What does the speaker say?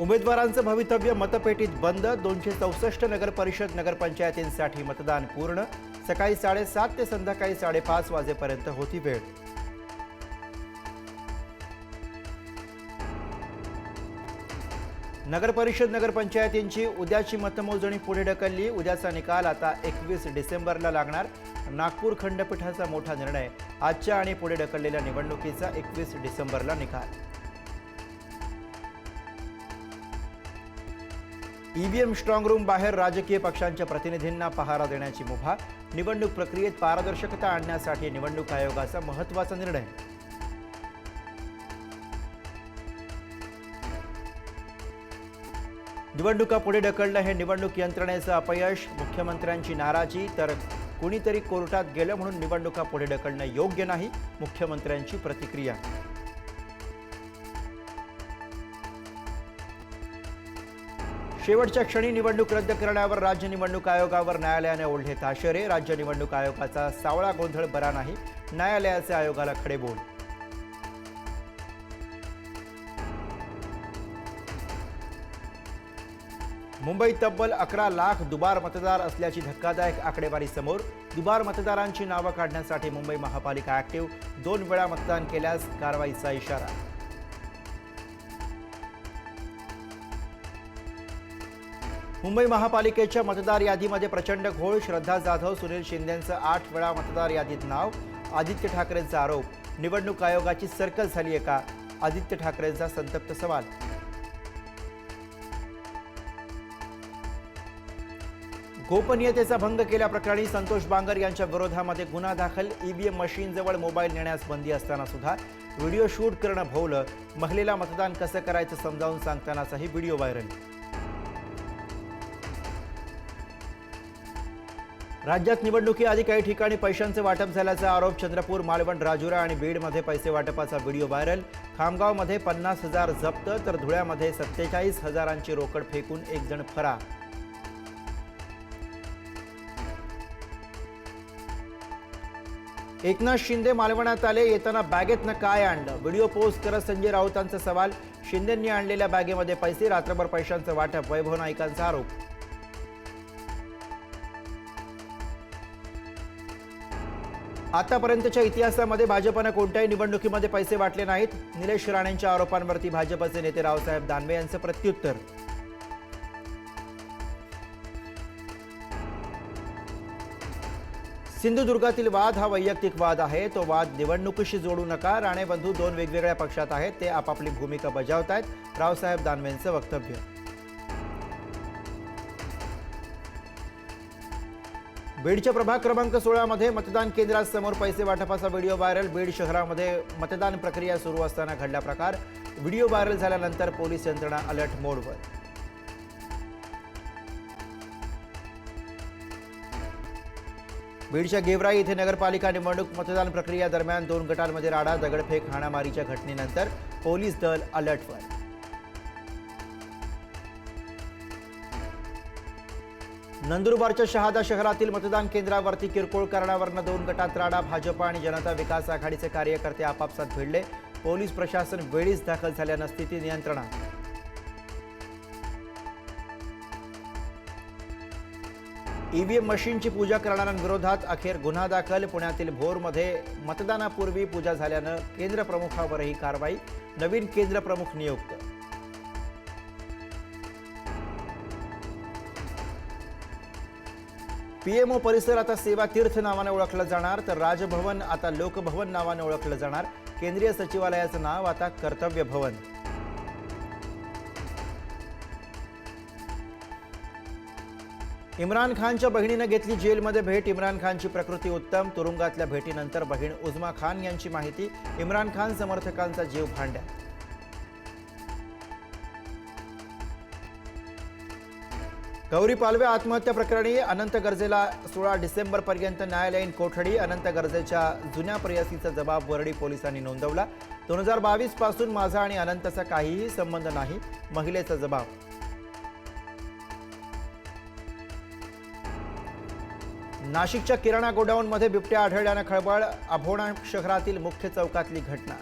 उमेदवारांचं भवितव्य मतपेटीत बंद. दोनशे चौसष्ट नगरपरिषद नगरपंचायतींसाठी मतदान पूर्ण. सकाळी साडेसात ते संध्याकाळी साडेपाच वाजेपर्यंत होती वेळ. नगरपरिषद नगरपंचायतींची उद्याची मतमोजणी पुढे ढकलली. उद्याचा निकाल आता एकवीस डिसेंबरला लागणार. नागपूर खंडपीठाचा मोठा निर्णय. आजच्या आणि पुढे ढकललेल्या निवडणुकीचा एकवीस डिसेंबरला निकाल. ईव्हीएम स्ट्रॉंगरूम बाहेर राजकीय पक्षांच्या प्रतिनिधींना पहारा देण्याची मुभा. निवडणूक प्रक्रियेत पारदर्शकता आणण्यासाठी निवडणूक आयोगाचा महत्त्वाचा निर्णय. निवडणुका पुढे ढकलणं हे निवडणूक यंत्रणेचं अपयश. मुख्यमंत्र्यांची नाराजी तर कुणीतरी कोर्टात गेलं म्हणून निवडणुका पुढे ढकलणं योग्य नाही मुख्यमंत्र्यांची प्रतिक्रिया. शेवटच्या क्षणी निवडणूक रद्द करण्यावर राज्य निवडणूक आयोगावर न्यायालयाने ओढले ताशेरे राज्य निवडणूक आयोगाचा सावळा गोंधळ बरा नाही. न्यायालयाचे आयोगाला खडे बोल. मुंबईत तब्बल अकरा लाख दुबार मतदार असल्याची धक्कादायक आकडेवारी समोर दुबार मतदारांची नावं काढण्यासाठी मुंबई महापालिका ऍक्टिव्ह. दोन वेळा मतदान केल्यास कारवाईचा इशारा. मुंबई महापालिकेच्या मतदार यादीमध्ये प्रचंड घोळ श्रद्धा जाधव सुनील शिंदेंचं आठ वेळा मतदार यादीत नाव आदित्य ठाकरेंचा आरोप. निवडणूक आयोगाची सर्कल झाली आहे का आदित्य ठाकरेंचा संतप्त सवाल. गोपनीयतेचा भंग केल्याप्रकरणी संतोष बांगर यांच्या विरोधामध्ये गुन्हा दाखल ईव्हीएम मशीनजवळ मोबाईल नेण्यास बंदी असताना सुद्धा व्हिडिओ शूट करणं भोवलं. महिलेला मतदान कसं करायचं समजावून सांगतानाचाही व्हिडिओ व्हायरल. राज्यात निवडणुकीआधी काही ठिकाणी पैशांचे वाटप झाल्याचा आरोप चंद्रपूर मालवण राजुरा आणि बीडमध्ये पैसे वाटपाचा व्हिडिओ व्हायरल. खामगावमध्ये पन्नास हजार जप्त तर धुळ्यामध्ये सत्तेचाळीस हजारांची रोकड फेकून एक जण फरार. एकनाथ शिंदे मालवणात आले येताना बॅगेतनं काय आणलं? व्हिडिओ पोस्ट करत संजय राऊतांचा सवाल. शिंदेंनी आणलेल्या बॅगेमध्ये पैसे रात्रभर पैशांचं वाटप वैभव नाईकांचा आरोप. आतापर्यंतच्या इतिहासामध्ये भाजपनं कोणत्याही निवडणुकीमध्ये पैसे वाटले नाहीत. निलेश राणेंच्या आरोपांवरती भाजपचे नेते रावसाहेब दानवे यांचं प्रत्युत्तर. सिंधुदुर्गातील वाद हा वैयक्तिक वाद आहे. तो वाद निवडणुकीशी जोडू नका. राणे बंधू दोन वेगवेगळ्या पक्षात आहेत. ते आपापली भूमिका बजावत आहेत रावसाहेब दानवेंचं वक्तव्य. बीडच्या प्रभाग क्रमांक सोळामध्ये मतदान केंद्रासमोर पैसे वाटपाचा व्हिडिओ व्हायरल. बीड शहरामध्ये मतदान प्रक्रिया सुरू असताना घडला प्रकार. व्हिडिओ व्हायरल झाल्यानंतर पोलीस यंत्रणा अलर्ट मोडवर. बीडच्या गेवराई येथे नगरपालिका निवडणूक मतदान प्रक्रिया दरम्यान दोन गटांमध्ये राडा दगडफेक हाणामारीच्या घटनेनंतर पोलीस दल अलर्टवर. नंदुरबारच्या शहादा शहरातील मतदान केंद्रावरती किरकोळ कारणावरनं दोन गटात राडा भाजप आणि जनता विकास आघाडीचे कार्यकर्ते आपापसात भिडले. पोलीस प्रशासन वेळीच दाखल झाल्यानं स्थिती नियंत्रणात. ईव्हीएम मशीनची पूजा करणाऱ्यांविरोधात अखेर गुन्हा दाखल. पुण्यातील भोरमध्ये मतदानापूर्वी पूजा झाल्यानं केंद्र प्रमुखावरही कारवाई. नवीन केंद्र प्रमुख नियुक्त. पीएमओ परिसर आता सेवा तीर्थ नावाने ओळखलं जाणार तर राजभवन आता लोकभवन नावाने ओळखलं जाणार. केंद्रीय सचिवालयाचं नाव आता कर्तव्य भवन. इम्रान खानच्या बहिणीनं घेतली जेलमध्ये भेट. इम्रान खानची प्रकृती उत्तम. तुरुंगातल्या भेटीनंतर बहीण उजमा खान यांची माहिती. इम्रान खान समर्थकांचा जीव भांड्यात. गौरी पालवे आत्महत्या प्रकरणी अनंत गरजेला सोळा डिसेंबरपर्यंत न्यायालयीन कोठडी अनंत गरजेच्या जुन्या प्रेयसीचा जबाब वरळी पोलिसांनी नोंदवला. दोन हजार बावीसपासून माझा आणि अनंतचा काहीही संबंध नाही महिलेचा जबाब. नाशिकच्या किराणा गोडाऊनमध्ये बिबट्या आढळल्यानं खळबळ अभोणा शहरातील मुख्य चौकातली घटना.